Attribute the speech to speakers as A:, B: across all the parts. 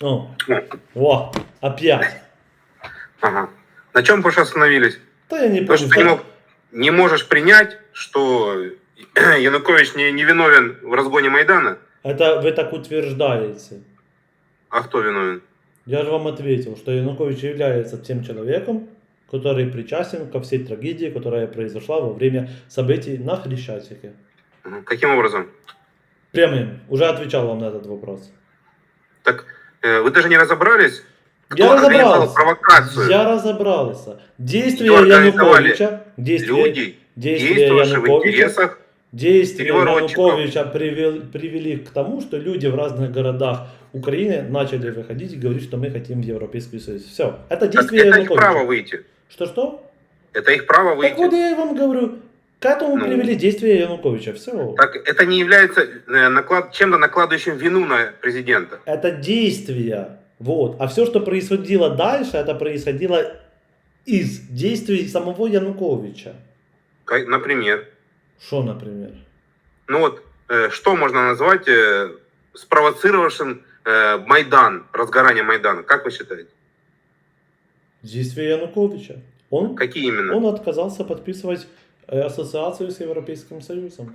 A: О,
B: Ну,
A: о, опять.
B: ага. На чем мы остановились?
A: Да я не
B: То, что
A: помню.
B: ты не, мог- не можешь принять, что Янукович не, не виновен в разгоне Майдана?
A: Это вы так утверждаете.
B: А кто виновен?
A: Я же вам ответил, что Янукович является тем человеком, который причастен ко всей трагедии, которая произошла во время событий на Хрещатике.
B: Каким образом?
A: Прямым. Уже отвечал вам на этот вопрос.
B: Так вы даже не разобрались, кто
A: Я разобрался.
B: провокацию?
A: Я разобрался. Действия Януковича, действия,
B: Люди,
A: действия Януковича, действия. Януковича привел- привели к тому, что люди в разных городах Украины начали выходить и говорить, что мы хотим в Европейский Союз. Все. Это
B: Так
A: действие
B: это их
A: Януковича.
B: право выйти.
A: Что-что?
B: Это их право выйти.
A: Так вот я вам говорю, к этому
B: Ну.
A: привели действия Януковича. Все.
B: Так это не является э, наклад... чем-то накладывающим вину на президента.
A: Это действия. Вот. А все, что происходило дальше, это происходило из действий самого Януковича.
B: Например.
A: Что, например?
B: Ну вот, э, что можно назвать э, спровоцировавшим э, Майдан, разгорание Майдана? Как вы считаете?
A: Действия Януковича. Он,
B: Какие именно?
A: он отказался подписывать ассоциацию с Европейским Союзом.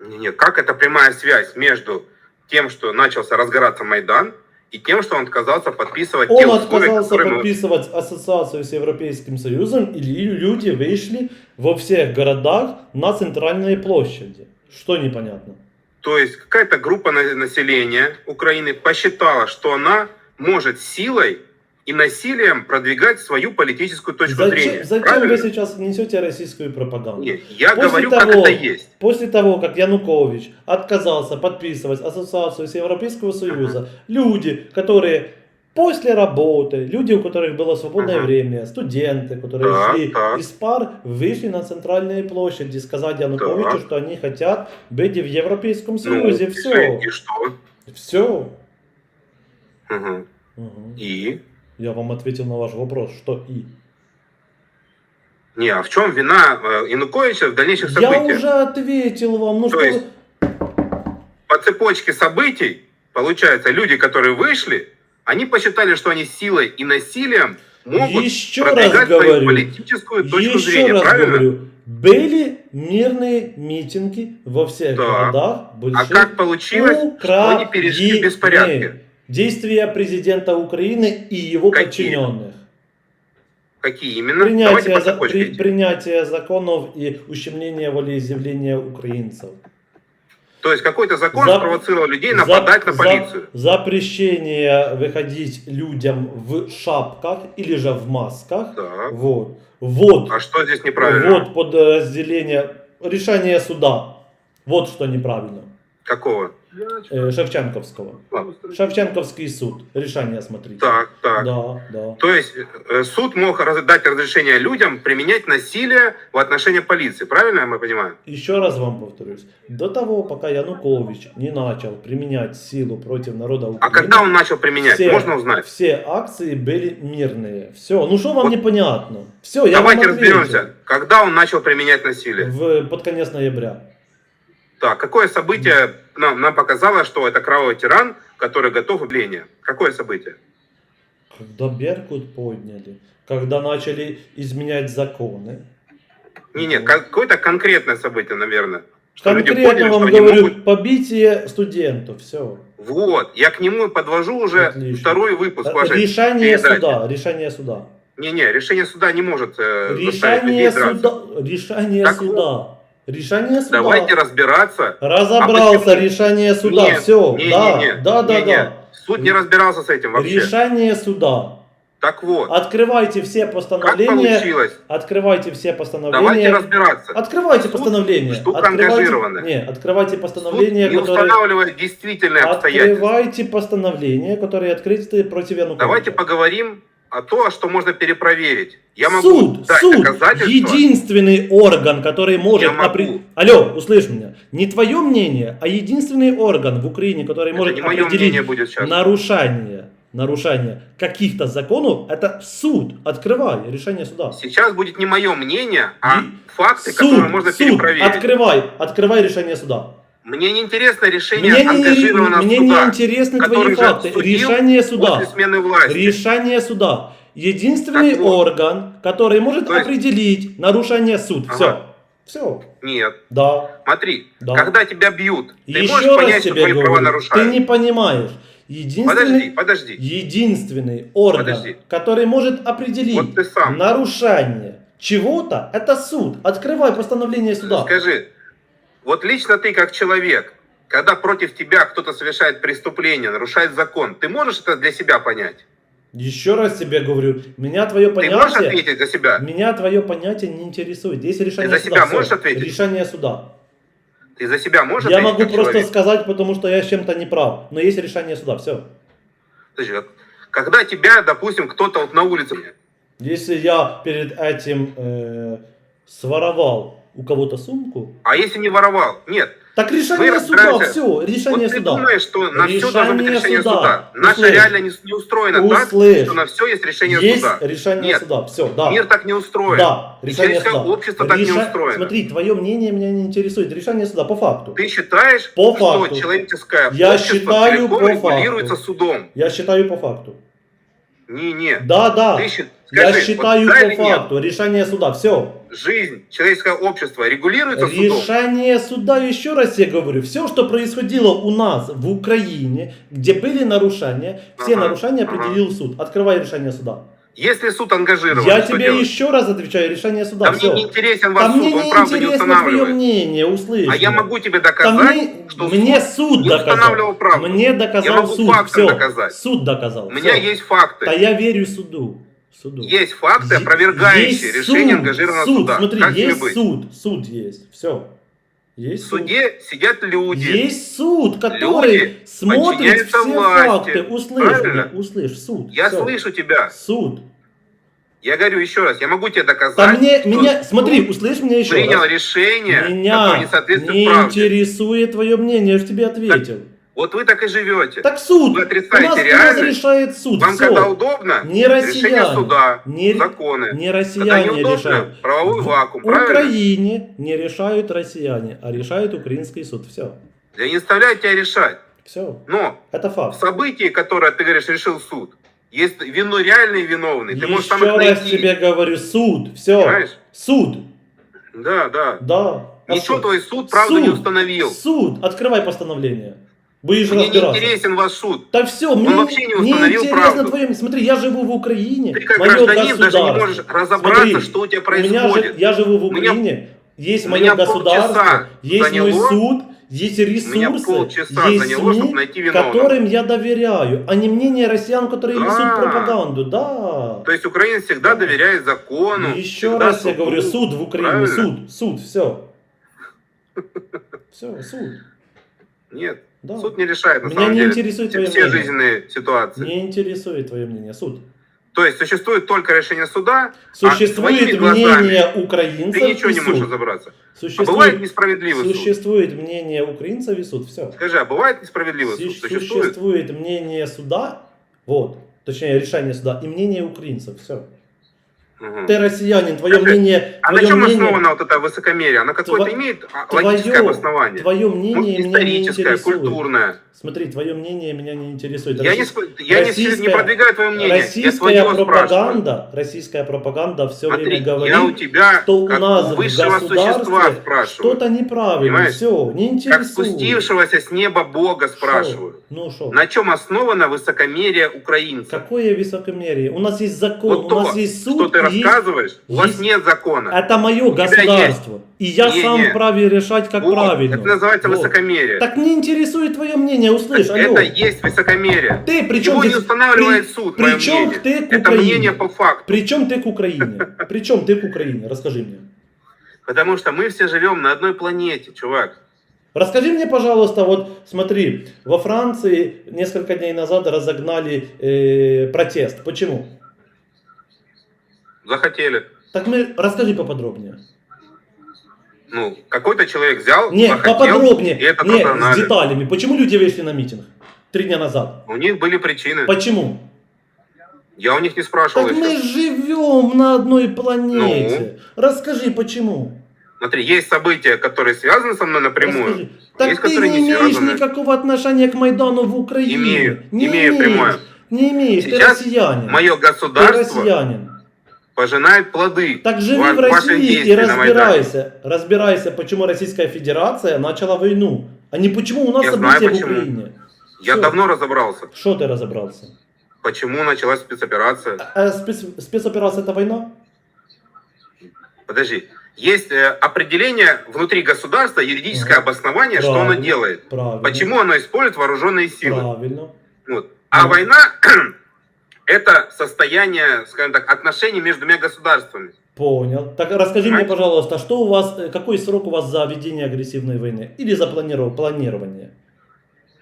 B: Не- Нет, как это прямая связь между тем, что начался разгораться Майдан, и тем, что он отказался подписывать те
A: Он
B: условия,
A: отказался
B: которые
A: подписывать ассоциацию с Европейским Союзом, и лю- люди вышли во всех городах на центральные площади. Что непонятно?
B: То есть какая-то группа на- населения Украины посчитала, что она может силой и насилием продвигать свою политическую точку зрения.
A: Зачем, зачем
B: Правильно?
A: вы сейчас несете российскую пропаганду?
B: Нет, я
A: После
B: говорю,
A: того-
B: как это есть.
A: После того, как Янукович отказался подписывать ассоциацию с Европейского Союза, люди, которые после работы, люди, у которых было свободное
B: Ага.
A: время, студенты, которые
B: Так,
A: шли
B: так.
A: из пар, вышли на центральные площади сказать Януковичу,
B: Так.
A: что они хотят быть в Европейском
B: Ну,
A: Союзе.
B: и
A: Все.
B: И что?
A: Все.
B: Мгм. И?
A: Я вам ответил на ваш вопрос, что и.
B: Не, а в чем вина э, Януковича в дальнейших
A: Я
B: событиях?
A: уже ответил вам. Ну
B: То
A: что
B: есть По цепочке событий, получается, люди, которые вышли, они посчитали, что они силой и насилием могут
A: Еще раз
B: продвигать свою
A: говорю,
B: политическую точку
A: Еще
B: зрения,
A: раз
B: правильно?
A: говорю, были мирные митинги во всех
B: Да.
A: городах
B: А
A: больших
B: как получилось, что они перешли в беспорядки?
A: Действия президента Украины и его
B: Какие?
A: подчиненных.
B: Какие именно?
A: Принятие, за- при- принятие законов и ущемление волеизъявления украинцев.
B: То есть какой-то закон
A: За-
B: спровоцировал людей нападать на
A: за-
B: полицию.
A: запрещение выходить людям в шапках или же в масках.
B: Так.
A: Вот. Вот.
B: А что здесь неправильно?
A: Вот подразделение решение суда. Вот что неправильно.
B: Какого?
A: Э, Шевченковского.
B: Ладно.
A: Шевченковский суд. Решение смотрите.
B: Так, так.
A: Да, да.
B: То есть э, суд мог дать разрешение людям применять насилие в отношении полиции. Правильно мы понимаем?
A: Еще раз вам повторюсь. До того, пока Янукович не начал применять силу против народа
B: А
A: Украины,
B: когда он начал применять?
A: все,
B: Можно узнать?
A: все акции были мирные. Все. Ну что вам
B: Вот
A: непонятно? Все, я
B: Давайте
A: вам ответил.
B: разберемся. Когда он начал применять насилие?
A: В, под конец ноября.
B: Так, какое событие нам, нам показало, что это кровавый тиран, который готов ублению? Какое событие?
A: Когда Беркут подняли, когда начали изменять законы.
B: Не, не, какое-то конкретное событие, наверное. Что
A: Конкретно
B: поняли,
A: вам
B: что
A: говорю,
B: могут-
A: побитие студентов, все.
B: Вот, я к нему подвожу уже
A: Отлично.
B: второй выпуск вашей
A: Решение
B: передачи.
A: суда, решение суда.
B: Не-не, решение суда не может э,
A: Решение
B: людей драться.
A: суда, решение
B: Так
A: суда. Решение суда.
B: Давайте разбираться.
A: Разобрался,
B: А
A: решение суда,
B: Нет,
A: все,
B: не,
A: да,
B: не, не,
A: да, да,
B: не, не.
A: да.
B: Суд не разбирался с этим вообще.
A: Решение суда.
B: Так вот,
A: Открывайте все
B: как
A: постановления.
B: получилось?
A: Открывайте все
B: Давайте
A: постановления.
B: разбираться.
A: Открывайте
B: Суд
A: постановления.
B: штука
A: Открывайте, не, открывайте
B: Суд
A: постановления,
B: не
A: которые...
B: устанавливает действительные обстоятельства.
A: Открывайте постановления, которые открыты против Януковича.
B: Давайте поговорим о том, что можно перепроверить. Я могу
A: суд,
B: дать
A: суд, единственный орган, который может...
B: Я могу.
A: опре- Алло, услышь меня. Не твое мнение, а единственный орган в Украине, который
B: Это
A: может определить
B: будет сейчас.
A: нарушение, нарушение каких-то законов, это суд. Открывай решение суда.
B: Сейчас будет не мое мнение, а
A: И-
B: факты,
A: суд,
B: которые можно
A: суд,
B: перепроверить.
A: открывай, открывай решение суда.
B: Мне не интересно решение
A: Мне не,
B: ангажированного
A: мне не
B: суда,
A: интересны твои факты. Решение суда.
B: смены власти.
A: Решение суда. Единственный
B: Так вот.
A: орган, который может
B: То есть-
A: определить нарушение суд.
B: Ага.
A: Все. Все.
B: Нет.
A: Да.
B: Смотри,
A: Да.
B: когда тебя бьют, ты
A: Еще
B: можешь
A: раз
B: понять, что
A: тебе
B: права
A: говорю, ты
B: нарушают.
A: не понимаешь. Единственный,
B: Подожди, подожди.
A: единственный орган,
B: Подожди.
A: который может определить
B: Вот ты
A: нарушение чего-то, это суд. Открывай постановление суда.
B: Скажи, вот лично ты как человек, когда против тебя кто-то совершает преступление, нарушает закон, ты можешь это для себя понять?
A: Еще раз тебе говорю, меня твое
B: Ты можешь
A: понятие,
B: ответить за себя?
A: меня твое понятие не интересует. Есть решение
B: за
A: суда.
B: себя можешь ответить?
A: Решение суда.
B: Ты за себя можешь
A: Я
B: ответить
A: могу просто
B: человек?
A: сказать, потому что я с чем-то не прав. Но есть решение суда. Все.
B: Когда тебя, допустим, кто-то вот на улице...
A: Если я перед этим э, своровал у кого-то сумку,
B: А если не воровал? Нет.
A: так решение
B: Мы
A: суда, все, решение
B: вот ты
A: суда.
B: думаешь, что на все должно быть
A: Решение
B: решение
A: суда.
B: суда.
A: Услышь.
B: реально не, не устроена так,
A: Услышь.
B: что на все есть решение
A: есть
B: суда.
A: решение
B: Нет.
A: суда, все, да.
B: Мир так не устроен.
A: Да, решение суда.
B: общество так не
A: Реша-
B: устроено.
A: Смотри, твое мнение меня не интересует. Решение суда по факту.
B: Ты считаешь,
A: По
B: что
A: факту.
B: человеческое
A: Я
B: общество
A: считаю по
B: регулируется
A: факту.
B: судом?
A: Я считаю по факту.
B: Не-не.
A: Да, да.
B: Ты счит-
A: Я
B: скажи,
A: считаю
B: вот да
A: по
B: или нет?
A: факту. Решение суда. Все.
B: Жизнь, человеческое общество регулируется судом?
A: Решение суда, еще раз я говорю, все, что происходило у нас в Украине, где были нарушения, все
B: Ага,
A: нарушения
B: ага.
A: определил суд. Открывай решение суда.
B: Если суд ангажирован,
A: я тебе
B: делать?
A: еще раз отвечаю, решение суда.
B: Да
A: все.
B: мне не интересен
A: Да
B: ваш
A: мне
B: суд, он
A: не
B: правда не
A: интересно твое
B: устанавливает.
A: мнение, услышь.
B: А я могу тебе
A: Да
B: доказать,
A: мне,
B: что
A: мне
B: суд
A: суд доказал.
B: устанавливал правду.
A: Мне доказал
B: Я могу
A: суд. Все.
B: доказать.
A: Суд доказал.
B: У меня
A: всё.
B: есть факты.
A: Да я верю суду. Суду.
B: Есть факты, опровергающие
A: есть
B: решение
A: суд,
B: ангажированного
A: суд,
B: суда.
A: Смотри,
B: как
A: есть
B: быть?
A: суд, суд есть, все. Есть
B: В суде сидят люди.
A: Есть суд, который
B: Люди
A: смотрит все
B: власти.
A: факты. Услышь,
B: Правильно?
A: меня, услышь, суд.
B: Я
A: всё.
B: слышу тебя.
A: Суд.
B: Я говорю еще раз, я могу тебе доказать,
A: Да мне, меня, смотри,
B: суд
A: услышь меня еще
B: принял
A: раз.
B: решение, которое
A: Меня
B: не соответствует
A: не
B: правде.
A: интересует твое мнение, я же тебе ответил.
B: Вот вы так и живете.
A: Так суд,
B: Вы отрицаете
A: у нас
B: реальность.
A: решает суд,
B: Вам
A: всё.
B: когда удобно,
A: Не
B: решение
A: россияне,
B: суда,
A: не,
B: законы.
A: не
B: Когда
A: россияне
B: неудобно,
A: решают.
B: правовой
A: В
B: вакуум, правильно?
A: Украине не решают россияне, а решает украинский суд. Все.
B: Я не заставляю тебя решать.
A: Все.
B: Но
A: Это
B: в
A: факт.
B: событии, которое, ты говоришь, решил суд, есть вино реальный и виновный. Ты можешь сам
A: Еще
B: их
A: раз
B: найти.
A: тебе говорю, суд. Все.
B: Понимаешь?
A: Суд.
B: Да, да.
A: Да. А
B: Ничего
A: суд?
B: твой суд правду не
A: Суд.
B: установил.
A: Суд. Открывай постановление. Будешь
B: Мне не интересен ваш суд.
A: Да все, мне
B: вообще не установил
A: интересно
B: правду.
A: твое... Смотри, я живу в Украине.
B: Ты как
A: мое
B: гражданин даже не можешь разобраться,
A: Смотри,
B: что у тебя
A: У меня же,
B: происходит.
A: я живу в
B: У меня-
A: Украине, есть мое государство, есть мой
B: заняло-
A: суд, есть ресурсы, есть
B: заняло,
A: СМИ, которым я доверяю, а не мнение россиян, которые
B: Да.
A: несут пропаганду. Да.
B: То есть украинец всегда доверяет закону.
A: Еще
B: всегда
A: раз я
B: суду.
A: говорю, суд в Украине,
B: Правильно?
A: суд, суд, все. Все, суд.
B: Нет,
A: Да.
B: суд не решает на
A: Меня
B: самом
A: не
B: деле
A: интересует
B: все,
A: твое
B: все
A: мнение.
B: жизненные ситуации.
A: Не интересует твое мнение, суд.
B: То есть существует только решение суда, а
A: Существует
B: глазами
A: мнение украинцев
B: ты ничего
A: и
B: не можешь
A: суд.
B: разобраться. А
A: Существует,
B: бывает несправедливый суд.
A: существует мнение украинцев и суд. Все.
B: Скажи, а бывает несправедливый суд?
A: Существует.
B: Существует?
A: мнение суда, вот, точнее решение суда, и мнение украинцев. Все. Ты россиянин, твое
B: Скажи,
A: мнение,
B: А на
A: твое
B: чем
A: мнение,
B: основано вот это высокомерие? Оно какое-то
A: Тво-
B: имеет а, логическое
A: твое,
B: обоснование?
A: твое
B: Может,
A: мнение меня не
B: историческое,
A: интересует.
B: культурное.
A: Смотри, твое мнение меня не интересует.
B: Я, не,
A: Российс-
B: сп- я не, не
A: российская-
B: продвигаю твое мнение, я
A: Российская
B: спрашиваю.
A: пропаганда, российская пропаганда все
B: Смотри,
A: время говорит,
B: я у тебя,
A: что у
B: как
A: нас
B: у
A: в государстве что-то неправильно,
B: Понимаешь?
A: все, не
B: Как
A: интересует.
B: спустившегося с неба Бога спрашиваю.
A: Шо? Ну что?
B: На чем основано высокомерие украинцев?
A: Какое высокомерие? У нас есть закон,
B: Вот
A: у
B: то,
A: нас есть суд,
B: что ты
A: есть-
B: рассказываешь, у вас
A: есть-
B: нет закона.
A: Это мое
B: тебя
A: государство. И я
B: Не,
A: сам
B: не.
A: вправе решать, как
B: Вот,
A: правильно.
B: Это называется
A: Вот.
B: высокомерие.
A: Так не интересует твое мнение, услышь, алло.
B: это есть высокомерие.
A: Ты при чем
B: Его не устанавливает
A: при-
B: суд,
A: при
B: мое
A: чем
B: мнение.
A: ты к
B: Это
A: Украине?
B: мнение по факту.
A: При чем ты к Украине? При чем ты к Украине? Расскажи мне.
B: Потому что мы все живем на одной планете, чувак.
A: Расскажи мне, пожалуйста, вот смотри, во Франции несколько дней назад разогнали э, протест. Почему?
B: Захотели.
A: Так мы расскажи поподробнее.
B: Ну, какой-то человек взял,
A: Не,
B: захотел,
A: поподробнее.
B: и это
A: Не, с деталями. Почему люди вышли на митинг? Три дня назад.
B: У них были причины.
A: Почему?
B: Я у них не спрашивал
A: Так
B: еще.
A: мы живем на одной планете.
B: Ну?
A: Расскажи, почему?
B: Смотри, есть события, которые связаны со мной напрямую.
A: Расскажи. Так
B: есть,
A: ты
B: которые
A: не
B: не
A: имеешь
B: связаны.
A: никакого отношения к Майдану в Украине.
B: Имею,
A: не
B: имею
A: имеешь.
B: прямое.
A: Не имеешь, ты
B: Сейчас
A: россиянин.
B: Мое
A: Ты
B: государство
A: россиянин.
B: Пожинает плоды
A: Так живи
B: ва-
A: в России и разбирайся. Разбирайся, почему Российская Федерация начала войну, а не почему у нас
B: Я
A: события
B: знаю,
A: в
B: почему.
A: Украине.
B: Я
A: Всё.
B: давно разобрался,
A: Что ты разобрался?
B: почему началась спецоперация.
A: А спец- спецоперация это война?
B: Подожди. Есть э, определение внутри государства, юридическое
A: Ага.
B: обоснование, что оно
A: Правильно.
B: делает.
A: Правильно.
B: Почему оно использует вооруженные силы.
A: Правильно.
B: Вот. А
A: Ну.
B: война это состояние, скажем так, отношений между двумя государствами.
A: Понял. Так расскажи мне,
B: Понимаете?
A: пожалуйста, что у вас, э, какой срок у вас за ведение агрессивной войны? Или за планиров- планирование?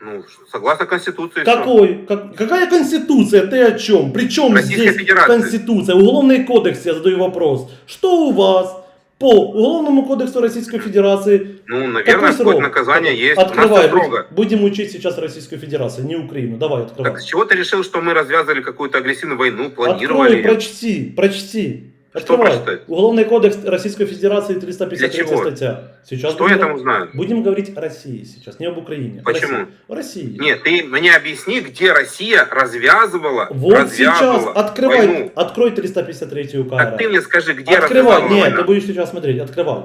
B: Ну, согласно Конституции.
A: Какой? Как- какая конституция? Ты о чем? При чем
B: Российской
A: здесь
B: Федерации.
A: конституция? Уголовный кодекс, я задаю вопрос. Что у вас по Уголовному кодексу Российской Федерации?
B: Ну,
A: Какой
B: наверное,
A: срок?
B: какое-то наказание есть.
A: Открывай,
B: строго.
A: будем, учить сейчас Российскую Федерацию, не Украину. Давай, открывай.
B: Так с чего ты решил, что мы развязывали какую-то агрессивную войну, планировали
A: Открой,
B: ее?
A: прочти, прочти.
B: Что
A: Открывай.
B: прочитать?
A: Уголовный кодекс Российской Федерации 353
B: Для чего?
A: статья. Сейчас
B: Что
A: будем,
B: я там узнаю?
A: будем говорить о России сейчас, не об Украине.
B: Почему?
A: О России.
B: Нет, ты мне объясни, где Россия развязывала,
A: Вот сейчас
B: развязывала
A: открывай,
B: войну.
A: открой 353 УК.
B: Так ты мне скажи, где
A: Открывай, нет,
B: война?
A: ты будешь сейчас смотреть, открывай.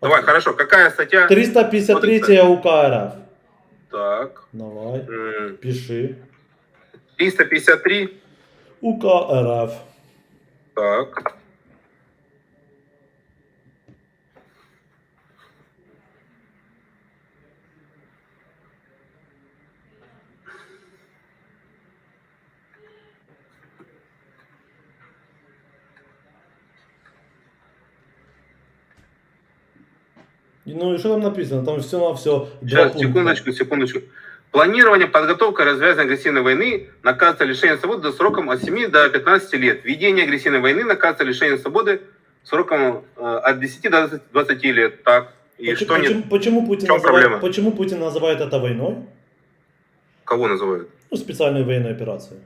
B: Давай, хорошо, какая статья?
A: 353 УК РФ.
B: Так,
A: Давай,
B: м,
A: пиши.
B: 353,
A: УК РФ.
B: Так.
A: Ну и что там написано? Там все на все.
B: Сейчас, секундочку, секундочку. Планирование, подготовка, развязывание агрессивной войны наказывается лишением свободы сроком от 7 до 15 лет. Ведение агрессивной войны наказывается лишением свободы сроком э, от 10 до 20 лет. Так. И
A: почему,
B: что
A: почему,
B: нет?
A: почему Путин называет,
B: проблема?
A: почему Путин называет это войной?
B: Кого называют?
A: Ну, специальную военную операцию.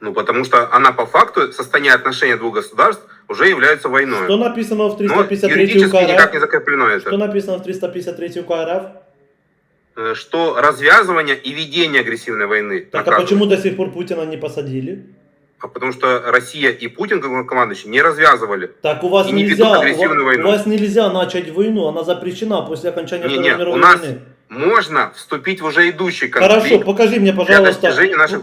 B: Ну, потому что она по факту, состояние отношений двух государств уже является войной.
A: Что написано в
B: Но
A: 353 УК
B: никак не
A: РФ?
B: закреплено это.
A: Что написано в 353 УК РФ?
B: Э, Что развязывание и ведение агрессивной войны.
A: Так а почему до сих пор Путина не посадили?
B: А потому что Россия и Путин, как командующий, не развязывали.
A: Так у вас
B: И не
A: нельзя, у
B: агрессивную
A: вас,
B: войну.
A: у вас нельзя начать войну, она запрещена после окончания
B: Не,
A: Второй
B: не,
A: мировой
B: у нас
A: войны.
B: Можно вступить в уже идущий конфликт.
A: Хорошо, покажи мне, пожалуйста,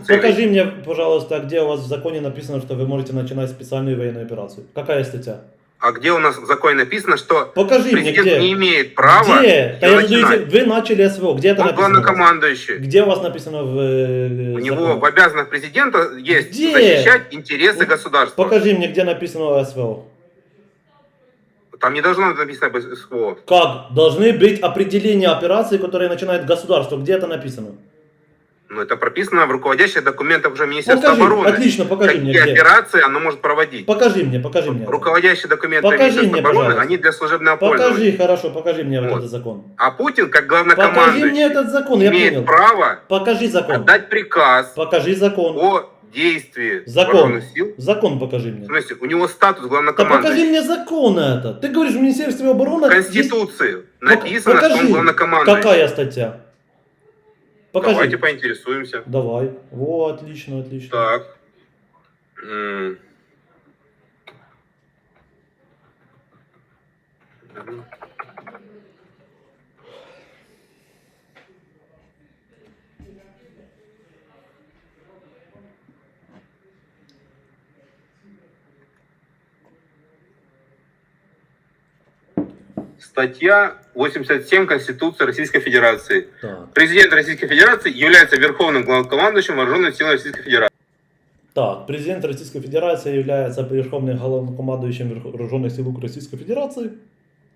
A: покажи мне, пожалуйста, где у вас в законе написано, что вы можете начинать специальную военную операцию. Какая статья?
B: А где у нас в законе написано, что
A: Покажи мне,
B: президент
A: где.
B: не имеет права
A: где? Да я задаю
B: начинать?
A: вы начали СВО, где это
B: Он
A: написано?
B: главнокомандующий.
A: Где у вас написано в э,
B: У него
A: законе?
B: в обязанностях президента есть
A: Где?
B: защищать интересы
A: Ну,
B: государства.
A: Покажи мне, где написано СВО.
B: Там не должно быть написано об СВО.
A: Как? Должны быть определения операций, которые начинает государство. Где это написано?
B: Но это прописано в руководящих документах уже Министерства
A: Покажи,
B: обороны.
A: отлично, покажи мне,
B: Какие
A: где.
B: операции оно может проводить.
A: Покажи мне, покажи мне.
B: Руководящие документы
A: Покажи
B: Министерства
A: мне,
B: обороны,
A: пожалуйста.
B: они для служебного пользования.
A: Покажи, хорошо, покажи мне вот этот закон.
B: А Путин, как
A: Покажи мне
B: главнокомандующий,
A: этот закон, я
B: имеет
A: понял.
B: право
A: Покажи закон.
B: отдать приказ
A: Покажи закон.
B: о действии
A: Закон.
B: сил.
A: Закон покажи
B: В
A: мне.
B: смысле, у него статус
A: Да
B: главнокомандующего.
A: покажи мне закон это. Ты говоришь, в Министерстве обороны...
B: В Конституции написано,
A: Покажи.
B: что он главнокомандующий.
A: Какая статья? Покажи.
B: Давайте поинтересуемся.
A: Давай. Во, отлично, отлично.
B: Так. М. Статья 87 Конституции Российской Федерации.
A: Так.
B: Президент Российской Федерации является верховным главнокомандующим вооруженных сил Российской Федерации.
A: Так, президент Российской Федерации является верховным главнокомандующим вооруженных сил Российской Федерации.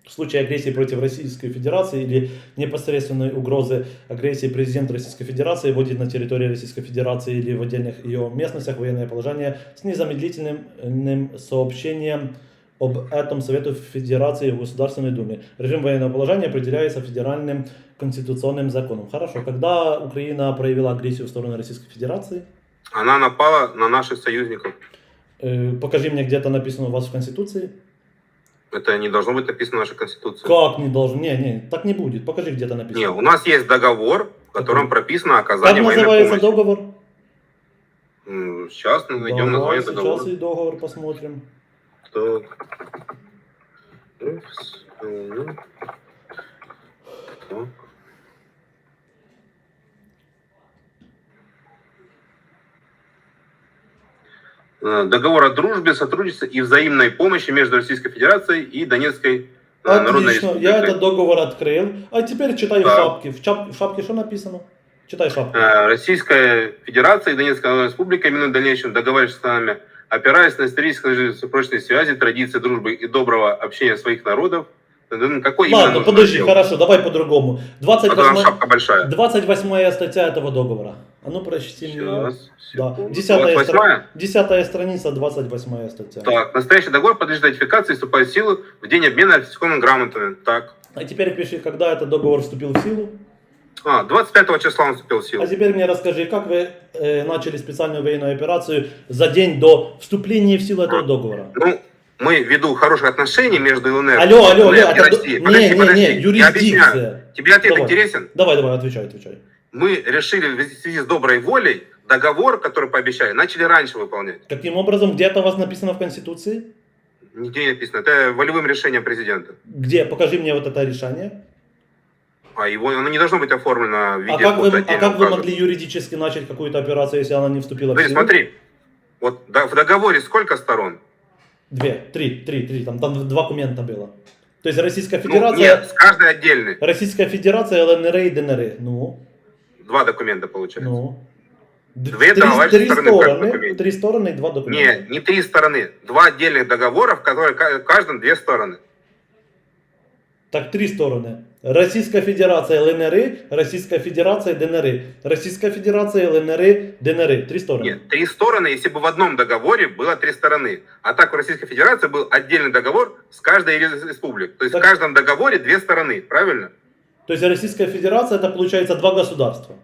A: В случае агрессии против Российской Федерации или непосредственной угрозы агрессии президент Российской Федерации вводит на территории Российской Федерации или в отдельных ее местностях военное положение с незамедлительным м, сообщением об этом Совету Федерации в Государственной Думе. Режим военного положения определяется федеральным конституционным законом. Хорошо, когда Украина проявила агрессию в сторону Российской Федерации?
B: Она напала на наших союзников.
A: Э, Покажи мне, где это написано у вас в Конституции.
B: Это не должно быть написано в нашей Конституции.
A: Как не должен? Не, не, так не будет. Покажи, где это
B: Не,
A: написано.
B: у нас есть договор, в котором
A: Какой?
B: прописано
A: Как
B: оказание военной
A: называется
B: помощи.
A: договор?
B: М, Сейчас мы найдем
A: Давай,
B: название
A: сейчас
B: договора.
A: и договор посмотрим.
B: Упс. Мгм. Так. Э, Договор о дружбе, сотрудничестве и взаимной помощи между Российской Федерацией и Донецкой э, Народной
A: Отлично,
B: Республикой.
A: я этот договор открыл. А теперь читай
B: Да.
A: шапке. В, чап- в шапке что написано? Читай шапку.
B: Э, Российская Федерация и Донецкая Народная Республика именуют в дальнейшем договариваться с нами, опираясь на исторические прочные связи, традиции дружбы и доброго общения своих народов. Какой
A: Ладно, подожди,
B: раздел?
A: хорошо, давай по-другому.
B: А то там
A: 28,
B: шапка большая.
A: 28 статья этого договора. А ну прочти мне. Да.
B: секунду.
A: Десятая,
B: 28
A: стра... Десятая страница, 28 статья.
B: Так, настоящий договор подлежит ратификации и вступает в силу в день обмена ратификованными грамотами. Так.
A: А теперь пиши, когда этот договор вступил в силу.
B: А, 25 числа он вступил в силу.
A: А теперь мне расскажи, как вы э, начали специальную военную операцию за день до вступления в силу этого договора?
B: Ну, мы ввиду хороших отношений между ЛНР,
A: Алло, алло, алло,
B: ЛНР и
A: это до-
B: Россией.
A: не,
B: Подожди,
A: не,
B: подожди,
A: не,
B: я объясняю.
A: юрисдикция.
B: Тебе ответ
A: Давай.
B: интересен?
A: Давай, давай, отвечай, отвечай.
B: Мы решили в связи с доброй волей договор, который пообещали, начали раньше выполнять.
A: Каким образом, где это у вас написано в Конституции?
B: Нигде не написано. Это волевым решением президента.
A: Где? Покажи мне вот это решение.
B: А его оно не должно быть оформлено в виде
A: А как вы, а как вы могли юридически начать какую-то операцию, если она не вступила в
B: Смотри,
A: силу?
B: смотри. Вот да- в договоре сколько сторон?
A: Две, три, три, три, там, там два документа было. То есть Российская
B: Ну,
A: Федерация,
B: нет, с каждой отдельной.
A: Российская Федерация, ЛНР и ДНР. Ну,
B: Два документа получается.
A: ну.
B: Две
A: три, три
B: стороны в
A: стороны, три стороны и два документа.
B: Не, не три стороны. Два отдельных договора, в которых в каждом две стороны.
A: Так, три стороны. Российская Федерация, ЛНР, Российская Федерация, ДНР. Российская Федерация, ЛНР, ДНР. Три стороны.
B: Нет, три стороны, если бы в одном договоре было три стороны. А так в Российской Федерации был отдельный договор с каждой из республик. То есть
A: Так-
B: в каждом договоре две стороны, правильно?
A: То есть Российская Федерация это получается два государства.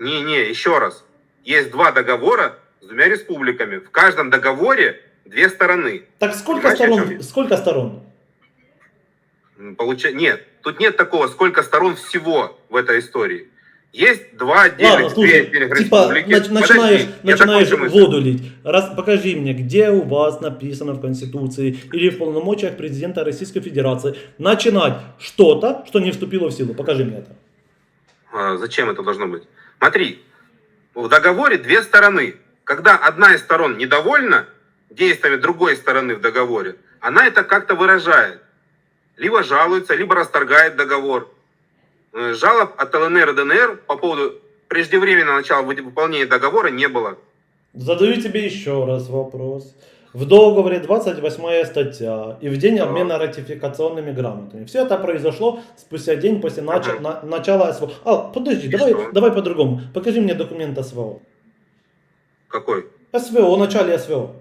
B: Не-не, еще раз. Есть два договора с двумя республиками. В каждом договоре две стороны.
A: Так сколько
B: о чем
A: сторон?
B: я?
A: Сколько сторон?
B: Получа... Нет, тут нет такого, сколько сторон всего в этой истории. Есть два отдельных,
A: Ладно, слушай, типа нач-
B: Подожди,
A: начинаешь,
B: я
A: начинаешь воду лить. Раз, покажи мне, где у вас написано в Конституции или в полномочиях президента Российской Федерации начинать что-то, что не вступило в силу. Покажи мне это.
B: А, Зачем это должно быть? Смотри, в договоре две стороны. Когда одна из сторон недовольна действиями другой стороны в договоре, она это как-то выражает. Либо жалуется, либо расторгает договор. Э, Жалоб от ЛНР и ДНР по поводу преждевременного начала вы- выполнения договора не было.
A: Задаю тебе еще раз вопрос. В договоре 28 статья и в день обмена ратификационными грамотами. Все это произошло спустя день после нач-
B: Ага.
A: на- начала СВО. А, подожди,
B: И
A: давай,
B: что?
A: давай по-другому. Покажи мне документ СВО.
B: Какой?
A: СВО, о начале СВО.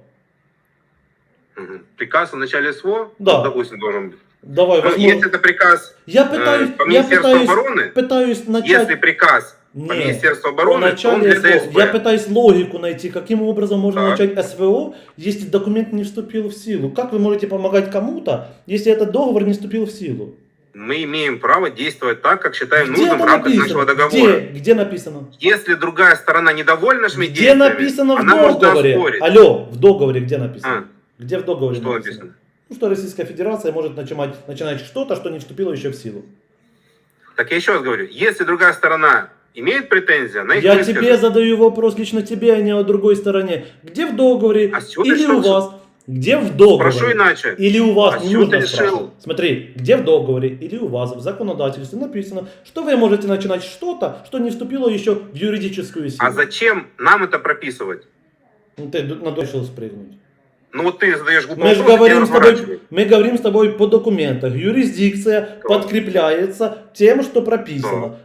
B: Мгм. Приказ о начале СВО,
A: Да.
B: допустим, должен быть.
A: Давай, возьму-
B: если это приказ
A: Я
B: э,
A: пытаюсь,
B: по
A: я
B: Министерству
A: пытаюсь,
B: обороны,
A: пытаюсь начать...
B: если приказ по
A: Не,
B: Министерству обороны, то он для
A: СВО.
B: ДСП.
A: Я пытаюсь логику найти, каким образом можно
B: Так.
A: начать СВО, если документ не вступил в силу. Как вы можете помогать кому-то, если этот договор не вступил в силу?
B: Мы имеем право действовать так, как считаем
A: Где
B: нужным в рамках
A: написано?
B: нашего договора.
A: Где? Где написано?
B: Если другая сторона недовольна нашими
A: Где
B: действиями,
A: написано в
B: она может
A: договоре?
B: оспорить.
A: Алло, в договоре где написано?
B: А,
A: Где в договоре
B: что
A: написано?
B: написано?
A: Ну, что Российская Федерация может начинать, начинать что-то, что не вступило еще в силу.
B: Так я еще раз говорю, если другая сторона имеет претензии, она их
A: Я
B: выскажет.
A: тебе задаю вопрос лично тебе, а не о другой стороне. Где в договоре
B: А
A: или
B: решил,
A: у вас? Где в договоре?
B: Прошу иначе.
A: Или у вас
B: А
A: не нужно
B: решил?
A: спрашивать. Смотри, где в договоре или у вас в законодательстве написано, что вы можете начинать что-то, что не вступило еще в юридическую силу.
B: А зачем нам это прописывать?
A: Ну, ты надо спрыгнуть.
B: Ну вот ты задаешь глупый
A: Мы
B: вопрос,
A: говорим с тобой, мы говорим с тобой по документах. Юрисдикция
B: Так.
A: подкрепляется тем, что прописано.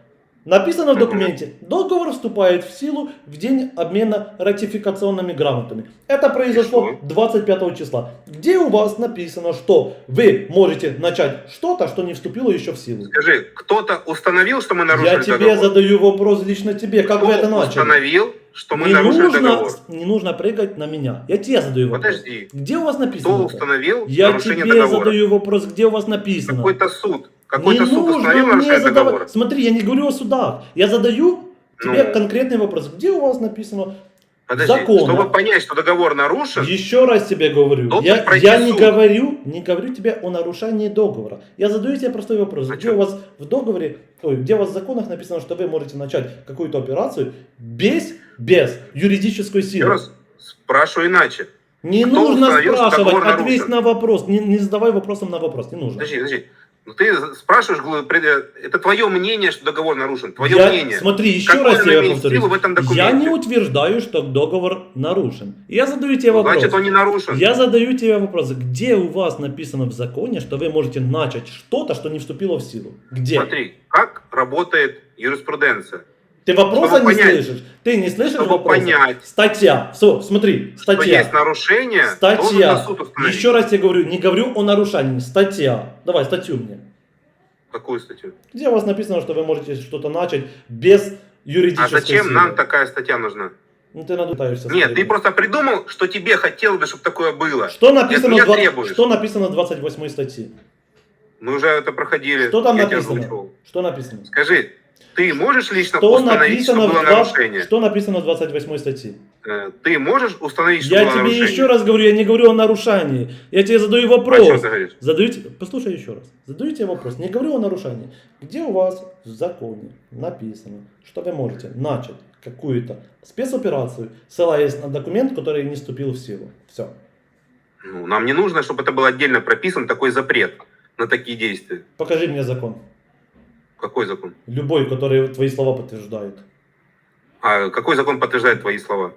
A: Написано в документе, договор вступает в силу в день обмена ратификационными грамотами. Это произошло
B: И что?
A: 25 числа. Где у вас написано, что вы можете начать что-то, что не вступило еще в силу?
B: Скажи, кто-то установил, что мы нарушили
A: Я тебе
B: договор?
A: задаю вопрос лично тебе, как
B: Кто
A: вы это начали?
B: установил, что мы
A: не,
B: нарушили
A: нужно,
B: договор.
A: не нужно прыгать на меня. Я тебе задаю вопрос.
B: Подожди.
A: Где у вас написано?
B: Кто
A: это?
B: установил
A: Я
B: нарушение
A: тебе
B: договора?
A: задаю вопрос, где у вас написано?
B: Какой-то суд. Какой-то
A: не
B: суд
A: нужно
B: установил
A: мне
B: нарушение
A: задавать.
B: договора.
A: Смотри, я не говорю о судах. Я задаю тебе
B: Ну.
A: конкретный вопрос. Где у вас написано?
B: Подожди,
A: закона.
B: чтобы понять, что договор нарушен,
A: Еще раз тебе говорю. Я, я не говорю, не говорю тебе о нарушении договора. Я задаю тебе простой вопрос.
B: А
A: где
B: чё?
A: у вас в договоре, ой, где у вас в законах написано, что вы можете начать какую-то операцию без, без юридической силы?
B: раз спрашиваю иначе.
A: Не
B: Кто
A: нужно
B: установил, что
A: спрашивать, ответь
B: нарушен?
A: на вопрос. Не, не задавай вопросом на вопрос, не нужно.
B: Подожди, подожди. Ну, ты спрашиваешь, пред- это твое мнение, что договор нарушен. Твое
A: Я-
B: мнение.
A: Смотри, еще
B: Какое
A: раз повторюсь.
B: силу в этом
A: Я
B: документе?
A: не утверждаю, что договор нарушен. Я задаю тебе вопрос.
B: Значит, он не нарушен.
A: Я задаю тебе вопрос, где у вас написано в законе, что вы можете начать что-то, что не вступило в силу? Где?
B: Смотри, как работает юриспруденция.
A: Ты вопроса
B: Чтобы
A: не
B: понять.
A: слышишь? Ты не слышишь
B: Чтобы
A: вопроса?
B: понять.
A: Статья. Все, смотри,
B: Что
A: статья.
B: есть нарушение,
A: Статья.
B: на суд установить.
A: Еще раз тебе говорю, не говорю о нарушении. Статья. Давай, статью мне.
B: Какую статью?
A: Где у вас написано, что вы можете что-то начать без
B: А
A: юридической
B: зачем
A: силы?
B: нам такая статья нужна?
A: Ну ты надутаешься.
B: Нет,
A: смотри.
B: ты просто придумал, что тебе хотелось бы, чтобы такое было.
A: Что написано,
B: меня
A: в два-
B: требуешь.
A: что написано в 28 статье?
B: Мы уже это проходили.
A: Что там
B: я
A: написано? Что написано?
B: Скажи, ты можешь лично
A: Что
B: установить,
A: написано,
B: что
A: в
B: было
A: два-
B: нарушение?
A: что написано в 28 статье?
B: Э, Ты можешь установить, что
A: Я
B: было
A: тебе
B: нарушение?
A: еще раз говорю, я не говорю о нарушении. Я тебе задаю вопрос.
B: ты говоришь?
A: Задаю Послушай еще раз. Задаю тебе вопрос. Не говорю о нарушении. Где у вас в законе написано, что вы можете начать какую-то спецоперацию, ссылаясь на документ, который не вступил в силу? Все.
B: Ну, нам не нужно, чтобы это был отдельно прописан такой запрет на такие действия.
A: Покажи мне закон.
B: Какой закон?
A: Любой, который твои слова подтверждает.
B: А какой закон подтверждает твои слова?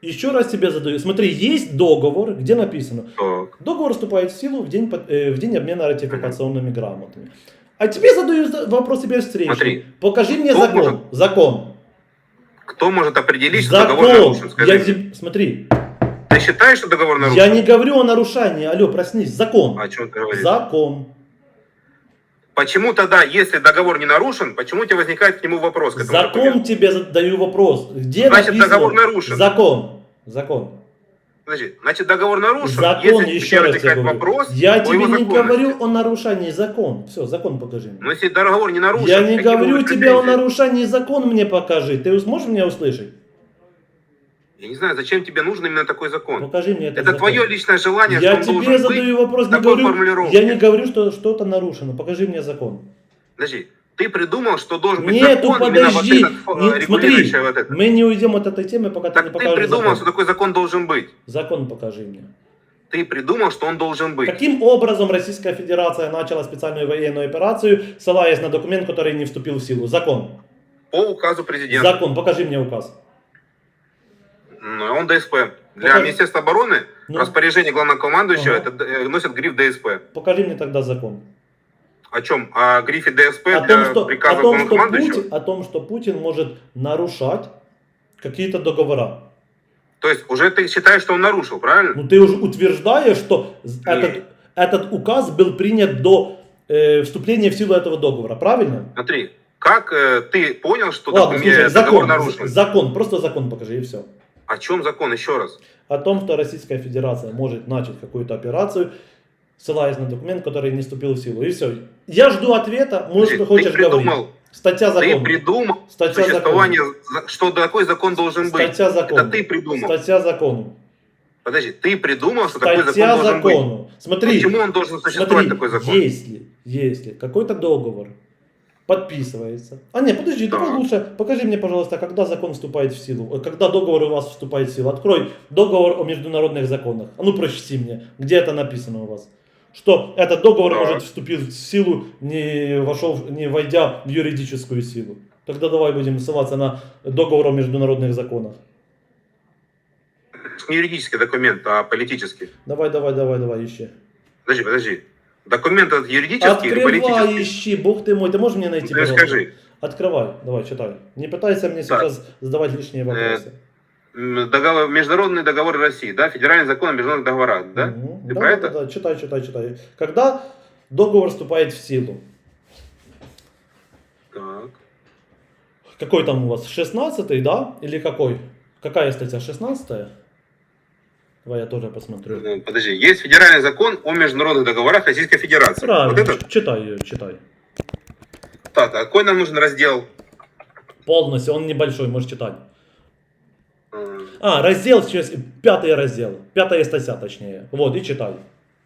A: Еще раз тебе задаю. Смотри, есть договор, где написано,
B: Так.
A: Договор вступает в силу в день, э, в день обмена ратификационными грамотами. А тебе задаю за- вопрос теперь встречи.
B: Смотри,
A: Покажи мне закон.
B: может-
A: Закон.
B: Кто может определить, что договор
A: Закон.
B: нарушен? Скажи.
A: Я тебе- смотри,
B: Ты считаешь, что договор нарушен?
A: я не говорю о нарушении. Алло, проснись. Закон.
B: О чем ты говоришь?
A: Закон.
B: Почему тогда, если договор не нарушен, почему у тебя возникает к нему вопрос? К
A: Закон
B: документу?
A: тебе задаю вопрос. Где
B: Значит,
A: написано?
B: договор нарушен.
A: Закон. Закон.
B: Подожди, значит, договор нарушен.
A: Закон,
B: если
A: еще раз тебе говорю.
B: вопрос
A: Я тебе не говорю о нарушении. Закон. Все, закон покажи мне.
B: Но если договор не нарушен,
A: Я не говорю тебе о нарушении. Закон мне покажи. Ты сможешь меня услышать?
B: Я не знаю, зачем тебе нужен именно такой закон.
A: Покажи мне этот
B: Это
A: закон.
B: твое личное желание,
A: Я
B: что он
A: тебе
B: должен
A: задаю
B: быть.
A: вопрос, не
B: такой
A: говорю,
B: формулировки.
A: я не говорю, что что-то нарушено. Покажи мне закон.
B: Подожди, ты придумал, что должен быть
A: Нету,
B: закон, именно вот
A: подожди.
B: этот, фо-
A: Не- смотри,
B: регулирующий вот это.
A: мы не уйдем от этой темы, пока ты не
B: Так ты
A: покажешь
B: придумал,
A: закон.
B: что такой закон должен быть.
A: Закон покажи мне.
B: Ты придумал, что он должен быть.
A: Каким образом Российская Федерация начала специальную военную операцию, ссылаясь на документ, который не вступил в силу? Закон.
B: По указу президента.
A: Закон. Покажи мне указ.
B: Ну, Он ДСП. Для
A: Покажи.
B: Министерства обороны
A: Ну.
B: распоряжение главнокомандующего
A: Ага.
B: это э, носит гриф ДСП.
A: Покажи мне тогда закон.
B: О чем? О грифе ДСП
A: О
B: для
A: том, что,
B: приказа
A: о, том, что? Путин, о том, что Путин может нарушать какие-то договора.
B: То есть уже ты считаешь, что он нарушил, правильно?
A: Ну ты уже утверждаешь, что этот, этот указ был принят до э, вступления в силу этого договора, правильно?
B: Смотри, как э, ты понял, что
A: Ладно,
B: документ-
A: слушай,
B: договор
A: закон,
B: нарушен?
A: з- закон, просто закон покажи и все.
B: О чем закон? Еще раз.
A: О том, что Российская Федерация может начать какую-то операцию, ссылаясь на документ, который не вступил в силу. И все. Я жду ответа, может,
B: Ты,
A: что хочешь
B: ты придумал,
A: говорить. Статья
B: ты
A: закона.
B: придумал
A: Статья
B: существование, за- что такой закон должен быть.
A: Статья закона.
B: Это ты придумал.
A: Статья закону.
B: Подожди, ты придумал, что такой закон
A: Статья
B: должен быть.
A: закону. Смотри.
B: Почему он должен существовать,
A: Смотри,
B: такой закон?
A: если, если какой-то договор подписывается. А нет, подожди, давай лучше, покажи мне, пожалуйста, когда закон вступает в силу, э, когда договор у вас вступает в силу. Открой договор о международных законах. А ну прочти мне, где это написано у вас. Что этот договор
B: Так.
A: может вступить в силу, не, вошел, не войдя в юридическую силу. Тогда давай будем ссылаться на договор о международных законах.
B: Не юридический документ, а политический.
A: Давай, давай, давай, давай, ищи.
B: Подожди, подожди. Документ этот юридический или
A: Открывай,
B: политический?
A: ищи, бог ты мой, ты можешь мне найти, пожалуйста?
B: скажи.
A: Открывай, давай, читай. Не пытайся мне
B: Так.
A: сейчас задавать лишние вопросы.
B: М, Договор, международные договоры России, да? Федеральный закон о международных договорах, да?
A: Мгм.
B: Ты
A: да,
B: про
A: да,
B: это?
A: да, да, читай, читай, читай. Когда договор вступает в силу?
B: Так.
A: Какой там у вас? 16 да? Или какой? Какая статья? 16 Давай я тоже посмотрю.
B: Ну, Подожди, есть федеральный закон о международных договорах Российской Федерации.
A: Правильно,
B: Вот это?
A: читай ее, читай.
B: Так, а какой нам нужен раздел?
A: Полностью, он небольшой, можешь читать.
B: М,
A: А, раздел, сейчас, пятый раздел, пятая статья точнее. Вот, и читай.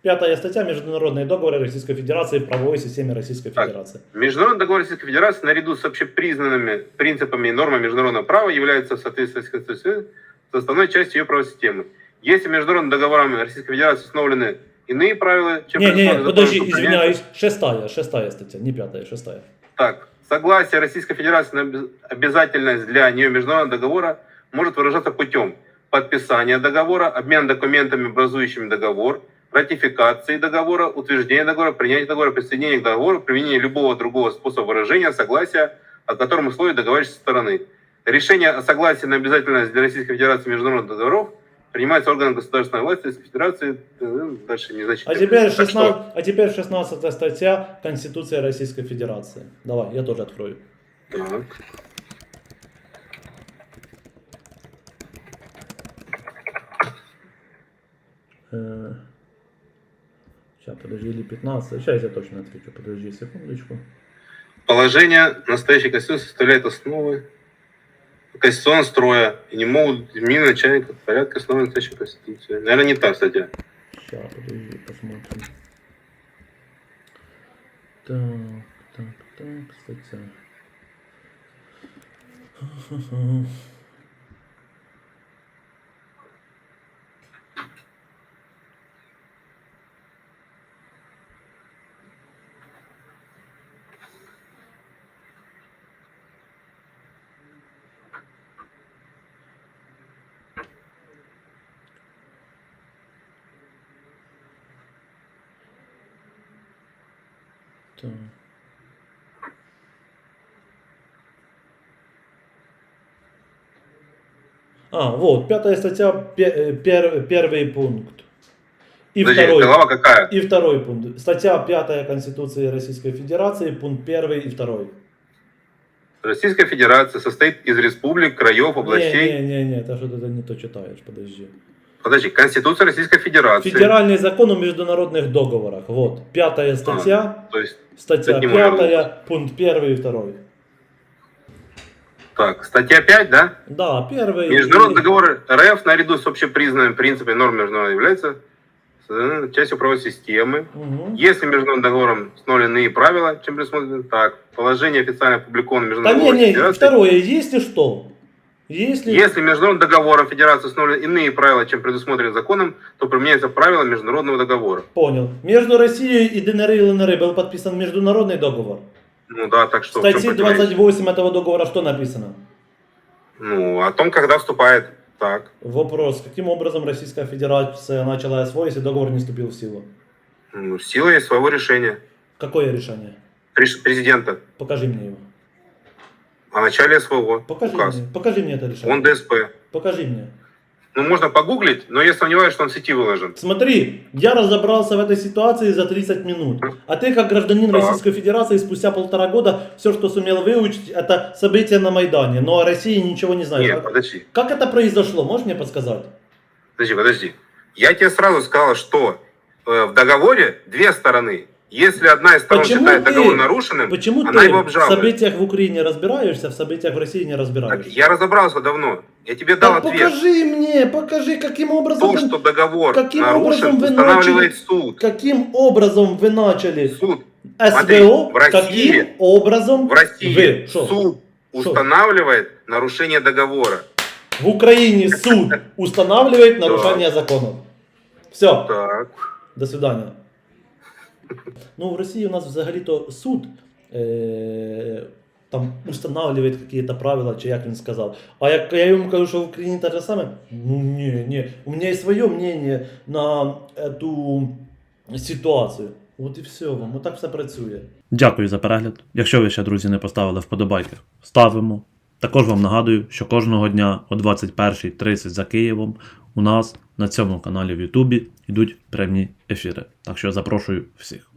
A: Пятая статья Международные договоры Российской Федерации в правовой системе Российской
B: Так.
A: Федерации.
B: Международный договор Российской Федерации наряду с общепризнанными принципами и нормами международного права является в соответствии с Конституцией составной частью ее правовой системы. Если международными договорами Российской Федерации установлены иные правила, чем
A: Не, не,
B: предусмотрено
A: подожди,
B: законом, то
A: извиняюсь, шестая, шестая статья, не пятая, шестая.
B: Так, согласие Российской Федерации на обяз- обязательность для нее международного договора может выражаться путем подписания договора, обмен документами, образующими договор, ратификации договора, утверждения договора, принятия договора, присоединения к договору, применения любого другого способа выражения согласия, о котором условия договорившейся стороны. Решение о согласии на обязательность для Российской Федерации международных договоров принимается органом государственной власти Российской Федерации. э, Дальше не значит.
A: А теперь,
B: Так что?
A: 16, а теперь 16 статья Конституции Российской Федерации. Давай, я тоже открою.
B: Так.
A: Сейчас, подожди, или 15. Сейчас я точно отвечу. Подожди секундочку.
B: Положение настоящей Конституции составляет основы конституционного строя и не могут изменить начальника порядка основы настоящей Конституции. Наверное, не та статья.
A: Сейчас, подожди, посмотрим. Так, так, так, статья. Так. А, вот, пятая статья, э, пер- первый пункт. И
B: Подожди,
A: второй,
B: глава какая?
A: и второй пункт. Статья пятая Конституции Российской Федерации, пункт первый и второй.
B: Российская Федерация состоит из республик, краев, областей.
A: Не-не-не, это что ты не то читаешь, подожди.
B: Подожди, Конституция Российской Федерации.
A: Федеральный закон о международных договорах. Вот, пятая статья,
B: То есть,
A: статья пятая, пункт первый и второй.
B: так, статья 5, да?
A: Да, первый.
B: Международный
A: и-
B: договор РФ наряду с общепризнанными принципами и нормами международного является частью правовой системы.
A: Мгм.
B: Если международным договором установлены иные правила, чем предусмотрено, так, положение официально опубликовано
A: Да
B: Международной
A: не, не,
B: Федерации.
A: второе, если что. Если...
B: Если международным договором Федерации установлены иные правила, чем предусмотрены законом, то применяются правила международного договора.
A: Понял. Между Россией и ДНР и ЛНР был подписан международный договор.
B: Ну да, так что...
A: В статье
B: противоречие?
A: 28 этого договора что написано?
B: Ну, о том, когда вступает. Так.
A: Вопрос, каким образом Российская Федерация начала СВО, если договор не вступил в силу?
B: Ну, есть своего решения.
A: Какое решение?
B: Реш- Президента.
A: Покажи мне его.
B: О начале своего.
A: Покажи
B: указ.
A: мне. Покажи мне это решение.
B: Он ДСП.
A: Покажи мне.
B: Ну, можно погуглить, но я сомневаюсь, что он в сети выложен.
A: Смотри, я разобрался в этой ситуации за 30 минут. А ты, как гражданин
B: Так.
A: Российской Федерации, спустя полтора года все, что сумел выучить, это события на Майдане. Но о России ничего не знаешь.
B: Нет,
A: А
B: подожди.
A: Как это произошло? Можешь мне подсказать?
B: Подожди, подожди. Я тебе сразу сказал, что э, в договоре две стороны. Если одна из сторон
A: Почему
B: считает
A: ты-
B: договор нарушенным,
A: Почему
B: она
A: ты
B: его
A: в
B: обжалует.
A: событиях в Украине разбираешься, в событиях в России не
B: Так,
A: разбираешься?
B: я разобрался давно. Я тебе дал
A: Да
B: ответ.
A: покажи мне, покажи, каким образом,
B: То, что договор
A: каким
B: нарушен,
A: образом вы
B: устанавливает
A: начали-
B: суд.
A: каким образом вы начали
B: Суд
A: СВО,
B: Смотри, в России-
A: каким образом
B: в России
A: вы, шо?
B: суд устанавливает нарушение договора.
A: в Украине суд устанавливает нарушение законов. Все,
B: Так.
A: до свидания. Ну, в Росії у нас взагалі-то суд е- там устанавливає якісь правила, чи як він сказав. А як я йому кажу, що в Україні те саме, ну ні, ні. У мене є своє мнення на цю ситуацію. От і все вам, отак все працює. Дякую за перегляд. Якщо ви ще, друзі, не поставили вподобайки, ставимо. Також вам нагадую, що кожного дня о 21.30 за Києвом у нас на цьому каналі в Ютубі йдуть прямі ефіри. Так що запрошую всіх.